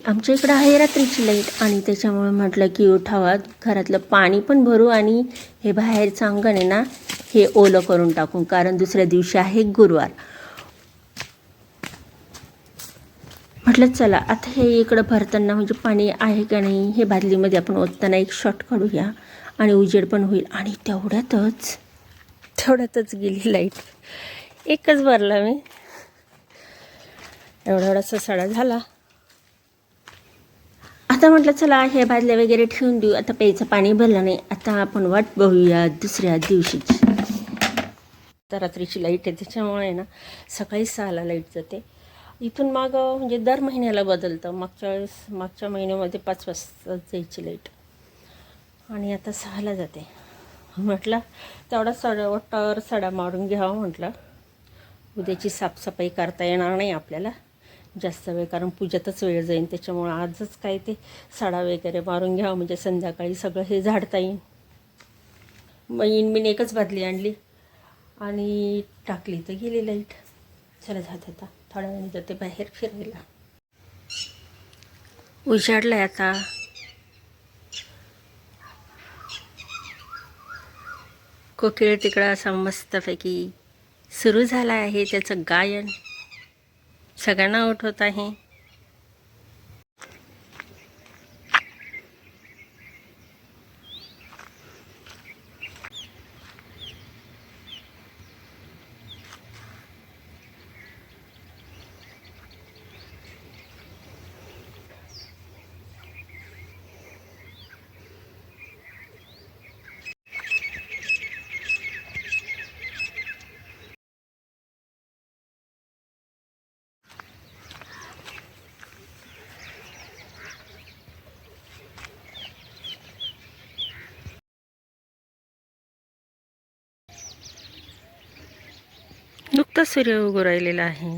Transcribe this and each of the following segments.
आमच्या इकडं आहे रात्रीची लाइट आणि त्याच्यामुळे म्हटलं की उठावा. घरातलं पाणी पण भरू आणि हे बाहेरचं अंगण आहे ना हे ओलं करून टाकू कारण दुसऱ्या दिवशी आहे गुरुवार. म्हटलं चला आता हे इकडं भरताना म्हणजे पाणी आहे का नाही हे बादलीमध्ये आपण ओतताना एक शॉट काढूया आणि उजेड पण होईल. आणि तेवढ्यातच तेवढ्यातच गेली लाइट. एकच भरला मी. एवढा एवढासा सडा झाला. आता म्हटलं चला हे बादल्या वगैरे ठेवून देऊ. आता प्यायचं पाणी भरलं नाही. आता आपण वाट बघूया दुसऱ्या दिवशीची. तर रात्रीची लाइट आहे त्याच्यामुळे ना सकाळी सहाला लाइट जाते. इथून माग म्हणजे दर महिन्याला बदलतं. मागच्या वेळेस मागच्या महिन्यामध्ये पाच वाजता जायची लाइट. आणि आता सहाला जाते. म्हटलं तेवढा सडा वट्टावर सडा मारून घ्यावा म्हटलं. उद्याची साफसफाई करता येणार नाही आपल्याला. जास्त वेळ कारण पूजेतच वेळ जाईल त्याच्यामुळं आजच काय ते सडा वगैरे मारून घ्यावं म्हणजे संध्याकाळी सगळं हे झाडता येईल मग इन मी एकच बादली आणली आणि टाकली तर गेली लाइट. चला जात आता थोड्या वेळाने जाते बाहेर फिरायला. उजाडलाय आता. कोकिळ तिकडं असा मस्तपैकी सुरू झाला आहे त्याचं गायन. सगळ्यांना उठवत आहे. नुकताच सूर्य उगू राहिलेला आहे?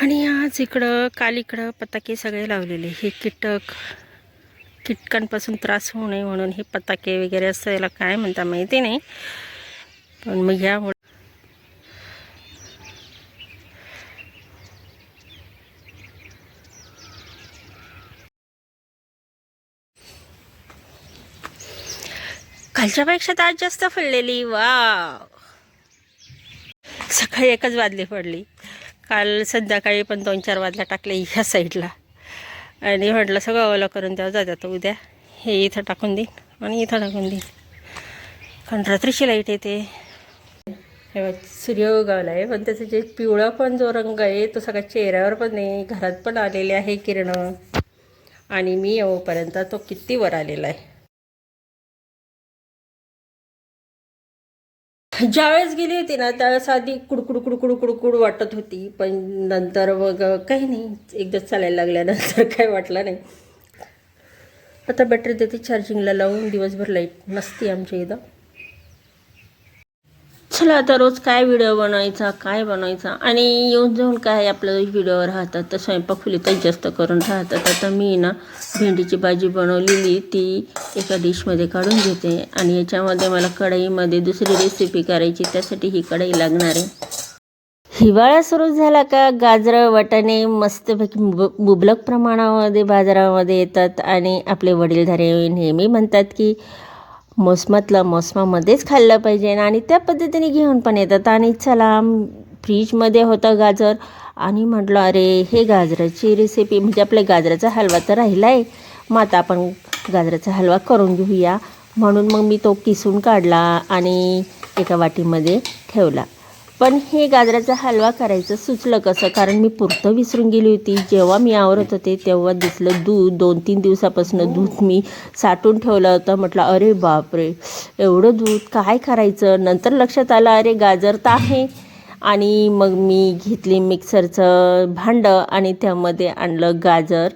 आणि आज इकडं काल इकडं पताके सगळे लावलेले. हे कीटक कीटकांपासून त्रास होऊ नये म्हणून हे पताके वगैरे असं याला काय म्हणता माहिती नाही. पण मग यामुळे कालच्यापेक्षा तर आज जास्त फुललेली वा सकाळी एकच बादली पडली. काल संध्याकाळी पण दोन चार वाजल्या टाकल्या ह्या साईडला. आणि म्हटलं सगळं ओलं करून तेव्हा जात आता उद्या. हे इथं टाकून देईन आणि इथं टाकून देईन कारण रात्रीची लाइट येते. हे बघ, सूर्य उगावला आहे पण त्याचं जे पिवळा पण जो रंग आहे तो सगळ्या चेहऱ्यावर पण नाही घरात पण आलेले आहे किरण. आणि मी येऊपर्यंत तो किती वर आलेला आहे. ज्यावेळेस गेली होती ना त्यावेळेस आधी कुडकुड कुडकुड कुडकुड वाटत होती. पण नंतर मग काही नाही एकदाच चालायला लागल्यानंतर काही वाटलं नाही. आता बॅटरी देते चार्जिंगला लावून दिवसभर लाइट नसते आमच्या इथं. चला आता रोज काय व्हिडिओ बनवायचा काय बनवायचा? आणि येऊन जाऊन काय आपलं व्हिडिओ राहतात तर स्वयंपाक फुलीतच जास्त करून राहतात. आता मी ना भेंडीची भाजी बनवलेली ती एका डिशमध्ये काढून घेते. आणि याच्यामध्ये मला कढईमध्ये दुसरी रेसिपी करायची त्यासाठी ही कढई लागणार आहे. हिवाळा सुरू झाला का? गाजरं वाटाणे मस्तपैकी मुब मुबलक प्रमाणामध्ये बाजारामध्ये येतात. आणि आपले वडीलधारे नेहमी म्हणतात की मोसमातलं मोसमामध्येच खाल्लं पाहिजे. आणि त्या पद्धतीने घेऊन पण येतात. आणि चला फ्रीजमध्ये होतं गाजर. आणि म्हटलं अरे हे गाजराची रेसिपी म्हणजे आपल्या गाजराचा हलवा तर राहिला आहे मग आता आपण गाजराचा हलवा करून घेऊया. म्हणून मग मी तो किसून काढला आणि एका वाटीमध्ये ठेवला. पण हे गाजराचा हलवा करायचं सुचलं कसं? कारण मी पुरतं विसरून गेली होती. जेव्हा मी आवरत होते तेव्हा दिसलं दूध दोन तीन दिवसापासून दूध मी साठून ठेवलं होतं. म्हटलं अरे बापरे एवढं दूध काय करायचं? नंतर लक्षात आलं अरे गाजर तर आहे. आणि मग मी घेतली मिक्सरचं भांडं आणि त्यामध्ये आणलं गाजर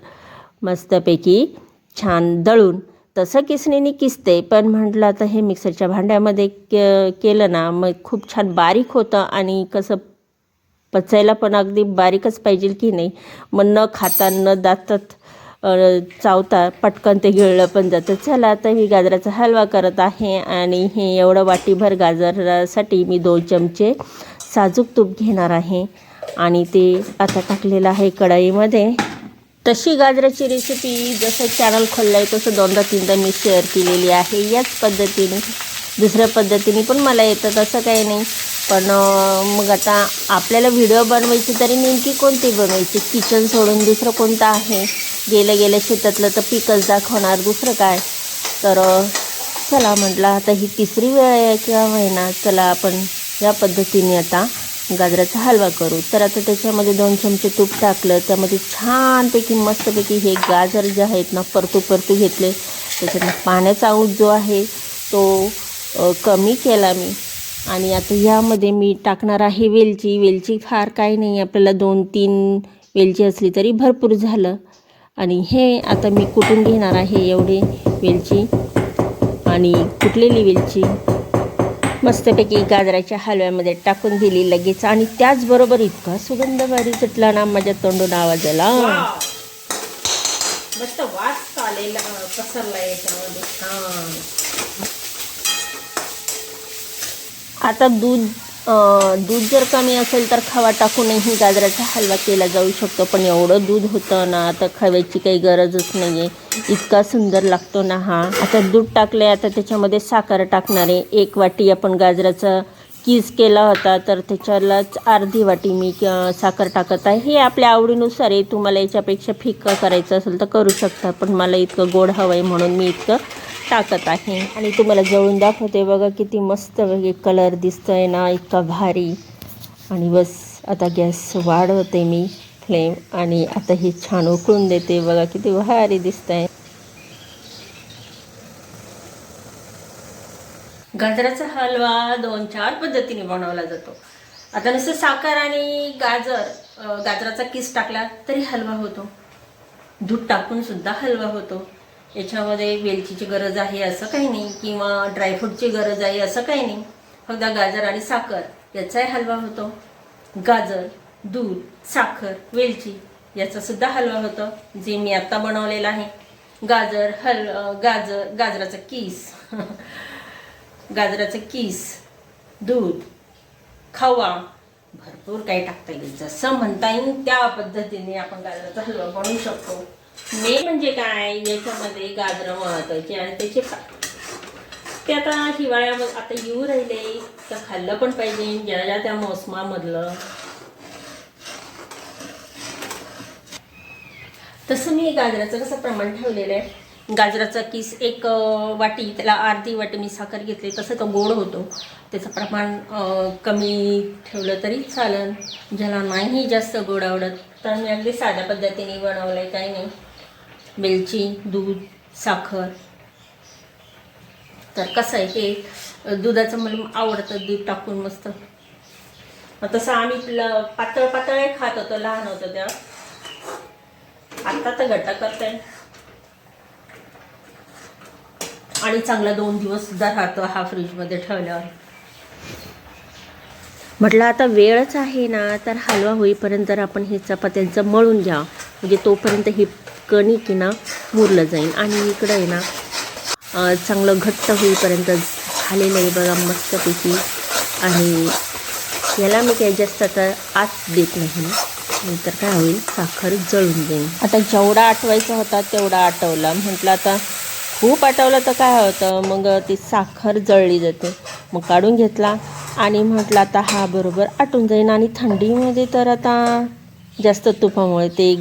मस्तपैकी छान दळून. तसं किसणीने किसते पण म्हटलं आता हे मिक्सरच्या भांड्यामध्ये के केलं ना मग खूप छान बारीक होतं आणि कसं पचायला पण अगदी बारीकच पाहिजे की नाही. मग न खाता न दातात चावता पटकन ते गिळलं पण जातं. चला आता मी गाजराचा हलवा करत आहे आणि हे एवढं वाटीभर गाजरासाठी मी दोन चमचे साजूक तूप घेणार आहे. आणि ते आता टाकलेलं आहे कढईमध्ये. तशी गाजराची रेसिपी जसं चॅनल खोललं आहे तसं दोनदा तीनदा मी शेअर केलेली आहे. याच पद्धतीने दुसऱ्या पद्धतीने पण मला येतं तसं काही नाही. पण मग आता आपल्याला व्हिडिओ बनवायची तरी नेमकी कोणती बनवायची? किचन सोडून दुसरं कोणतं आहे? गेलं गेलं शेतातलं तर पिकच दाखवणार दुसरं काय? तर चला म्हटलं आता ही तिसरी वेळ आहे किंवा महिना चला आपण या पद्धतीने आता गाजराचा हलवा करू. तर आता त्याच्यामध्ये दोन चमचे तूप टाकलं. त्यामध्ये छानपैकी मस्तपैकी हे गाजर जे आहेत ना परतू परतू घेतले. त्याच्यात पाण्याचा अंश जो आहे तो कमी केला मी. आणि आता यामध्ये मी टाकणार आहे वेलची. वेलची फार काही नाही. आपल्याला दोन तीन वेलची असली तरी भरपूर झालं. आणि हे आता मी कुटून घेणार आहे एवढे वेलची? आणि कुटलेली वेलची? मस्तपैकी गाजराच्या हलव्यामध्ये टाकून दिली लगेच आणि त्याचबरोबर इतका सुगंध भारी सुटला ना माझ्या तोंडून आवाज आला. मस्त वास चालेल पसरला याच्यामध्ये. आता दूध दूध जर कमी असेल तर खवा टाकूनही गाजराचा हलवा केला जाऊ शकतो पण एवढं दूध होतं ना आता खव्याची काही गरजच नाही आहे इतका सुंदर लागतो ना हा. आता दूध टाकले आता त्याच्यामध्ये साखर टाकणार आहे. एक वाटी आपण गाजराचा कीज केला होता तर त्याच्यालाच अर्धी वाटी मी साखर टाकत आहे. हे आपल्या आवडीनुसार आहे. तुम्हाला याच्यापेक्षा फिक्का करायचं असेल तर करू शकता पण मला इतकं गोड हवं आहे म्हणून मी इतकं टाकत आहे. आणि तुम्हाला जवळून दाखवते बघा किती मस्त वेगळे कलर दिसतोय ना इतका भारी. आणि बस आता गॅस वाढवते मी फ्लेम आणि आता हे छान उकळून देते बघा किती भारी दिसतंय. गाजराचा हलवा दोन चार पद्धतीने बनवला जातो. आता नुसतं साखर आणि गाजर गाजराचा किस टाकला तरी हलवा होतो. दूध टाकून सुद्धा हलवा होतो. याच्यामध्ये वेलचीची गरज आहे असं काही नाही किंवा ड्रायफ्रूटची गरज आहे असं काही नाही. फक्त गाजर आणि साखर याचाही हलवा होतो. गाजर दूध साखर वेलची याचा सुद्धा हलवा होतो जे मी आत्ता बनवलेला आहे. गाजर हल गाजर गाजराचं किस. गाजराचं किस दूध खवा. भरपूर काही टाकता येईल. जसं म्हणता येईल त्या पद्धतीने आपण गाजराचा हलवा बनवू शकतो. मेन म्हणजे काय? याच्यामध्ये गाजरं महत्वाची आणि त्याचे ते आता हिवाळ्यामध्ये आता येऊ राहिले. तर खाल्लं पण पाहिजे. ज्या ज्या त्या मोसमामधलं. तसं मी गाजराचं कसं प्रमाण ठेवलेलं आहे? गाजराचा किस एक वाटी त्याला अर्धी वाटी मी साखर घेतली. तसं तो गोड होतो. त्याचं प्रमाण कमी ठेवलं तरी चालेल ज्याला नाही जास्त गोड आवडत तर मी अगदी साध्या पद्धतीने बनवलं आहे काही नाही. वेलची दूध साखर. तर कसं आहे हे दुधाचं मला आवडतं दूध टाकून मस्त. मग तसं आम्ही पातळ पातळ खात होतो लहान होतो त्या आता तर घट्ट करताय. आणि चांगला दोन दिवस सुद्धा राहतो हा फ्रीजमध्ये ठेवल्यावर. म्हटलं आता वेळच आहे ना तर हलवा होईपर्यंत आपण हे चपात्यांचं मळून घ्या. म्हणजे तोपर्यंत हे कणिक ना मुरलं जाईल. आणि इकडं आहे ना चांगलं घट्ट होईपर्यंत झालेलं आहे बघा मस्तपैकी. आणि याला मी काही जास्त आता आत देत नाही. नंतर काय होईल? साखर जळून जाईल. आता जेवढा आठवायचा होता तेवढा आटवला. म्हटलं आता खूप आटवलं तर काय होतं? मग ती साखर जळली जाते. मग काढून घेतला आणि म्हटलं आता हा बरोबर आटून जाईल आणि थंडीमध्ये तर आता जास्त तुपामुळे ते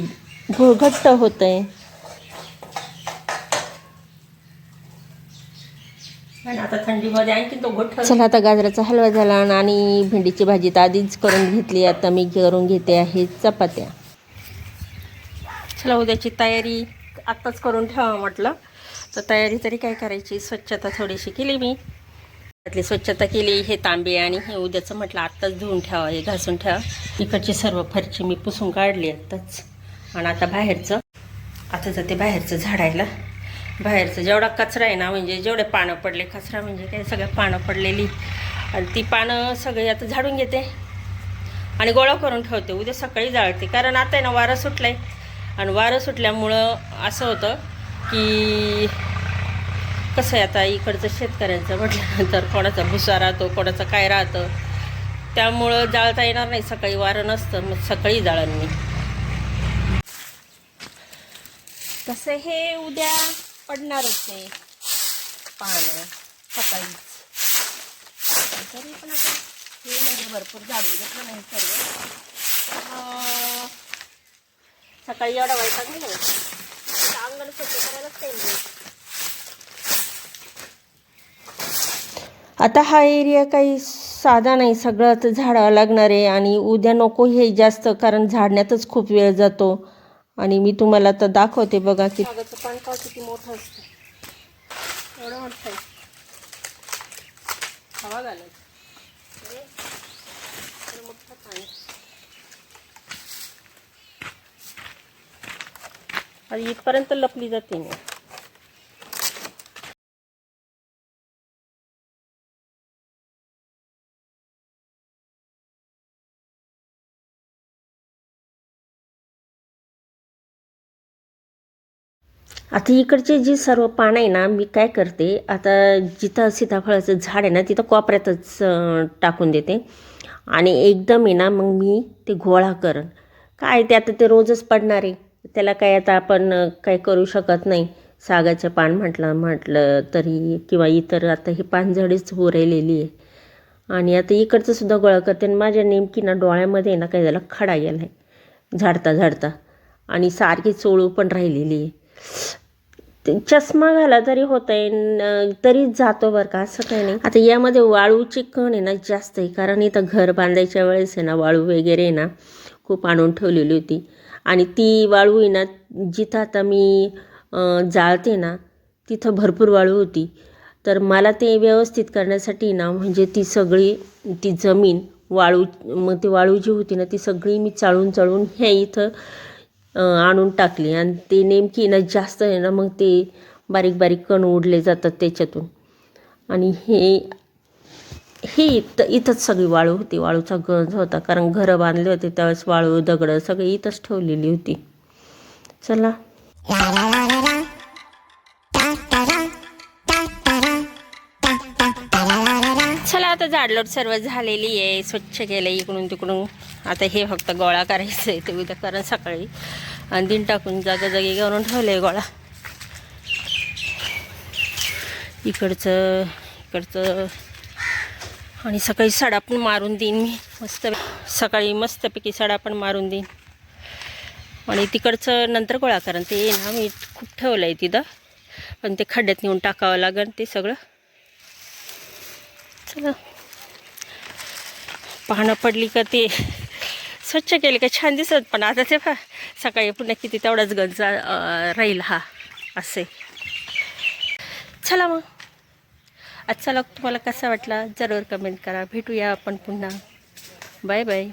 घो घट्ट होतं आहे आता थंडीमध्ये आणखी तो घट्ट चला आता गाजराचा हलवा झाला आणि भेंडीची भाजी तर आधीच करून घेतली. आता मी करून घेते आहे चपात्या. चला उद्याची तयारी आत्ताच करून ठेवा म्हटलं. तर तयारी तरी काय करायची? स्वच्छता थोडीशी केली मी. त्यातली स्वच्छता केली हे तांबे आणि हे उद्याचं म्हटलं आत्ताच धुवून ठेवा हे घासून ठेवा. इकडची सर्व फरची मी पुसून काढली आत्ताच. आणि आता बाहेरचं आता जाते बाहेरचं झाडायला. बाहेरचं जेवढा कचरा आहे ना म्हणजे जेवढे पानं पडले कचरा म्हणजे काय सगळ्या पानं पडलेली. आणि ती पानं सगळी आता झाडून घेते. आणि गोळा करून ठेवते उद्या सकाळी जाळते. कारण आता आहे ना वारं सुटलं आहे आणि वारं सुटल्यामुळं असं होतं की कसं आहे आता इकडचं शेतकऱ्यांचं म्हटल्यानंतर कोणाचा भुसा राहतो कोणाचं काय राहतं. त्यामुळं जाळता येणार नाही सकाळी वारं नसतं मग सकाळी जाळण मी. तसं हे उद्या पडणारच आहे पानं सकाळीच. तरी पण आता हे म्हणजे भरपूर झाडून घेतलं नाही सर्व. सकाळी एवढा वैताग नाही अंगण स्वच्छ करायलाच पाहिजे. आता हा एरिया काही साधा नाही सगळं आता झाडावं लागणार आहे आणि उद्या नको हे जास्त कारण झाडण्यातच खूप वेळ जातो. आणि मी तुम्हाला आता दाखवते बघा की कागदचं पान पाव किती मोठं असतं. एवढं मोठं आहे. हवा घालायची. मोठं पाणी आणि इथपर्यंत लपली जाते मी आता इकडचे जे सर्व पानं आहे ना मी काय करते आता जिथं सीताफळाचं झाड आहे ना तिथं कोपऱ्यातच टाकून देते. आणि एकदम आहे ना मग मी ते गोळा करण. काय ते आता ते रोजच पडणार आहे. त्याला काय आता आपण काय करू शकत नाही. सागाचं पान म्हटलं म्हटलं तरी किंवा इतर आता ही पानझडीच उरलेली आहे. आणि आता इकडचं सुद्धा गोळा करते. आणि माझ्या नेमकी ना डोळ्यामध्ये ना काय झालं खडा गेला आहे झाडता झाडता. आणि सारखी चोळू पण राहिलेली आहे. चष्मा घाला तरी होत आहे तरीच जातो बरं का असं काही नाही. आता यामध्ये वाळूची कण आहे ना जास्त आहे. कारण इथं घर बांधायच्या वेळेस आहे ना वाळू वगैरे आहे ना खूप आणून ठेवलेली होती. आणि ती वाळू आहे ना जिथं आता मी जाळते ना तिथं भरपूर वाळू होती. तर मला ते व्यवस्थित करण्यासाठी ना म्हणजे ती सगळी ती जमीन वाळू मग ती वाळू जी होती ना ती सगळी मी चाळून चाळून ह्या इथं आणून टाकली. आणि ते नेमकी ना जास्त आहे ना मग ते बारीक बारीक कण उडले जातात त्याच्यातून. आणि हे हे इथं इथंच सगळी वाळू होती. वाळूचा गंज होता. कारण घरं बांधले होते त्यावेळेस वाळू दगडं सगळी इथंच ठेवलेली होती. चला. चला आता झाडलोट सर्व झालेली आहे स्वच्छ केलं इकडून तिकडून. आता हे फक्त गोळा करायचं आहे ते उद्या करा सकाळी. आणि दिन टाकून जागा जागी करून ठेवलं आहे गोळा. इकडचं इकडचं. आणि सकाळी सडा पण मारून देईन मी. मस्त सकाळी मस्तपैकी सडा पण मारून देईन. आणि तिकडचं नंतर गोळा करा ते ना मी खूप ठेवलं आहे तिथं. पण ते खड्ड्यात नेऊन टाकावं लागेल ते सगळं. चला. पाहणं पडली का ते स्वच्छ केले का छान दिसत पण आता ते पहा, सकाळी पुन्हा किती तेवढाच गंज राहील हा असे. चला मग. आजचा लॉग तुम्हाला कसा वाटला? जरूर कमेंट करा. भेटूया आपण पुन्हा. Bye bye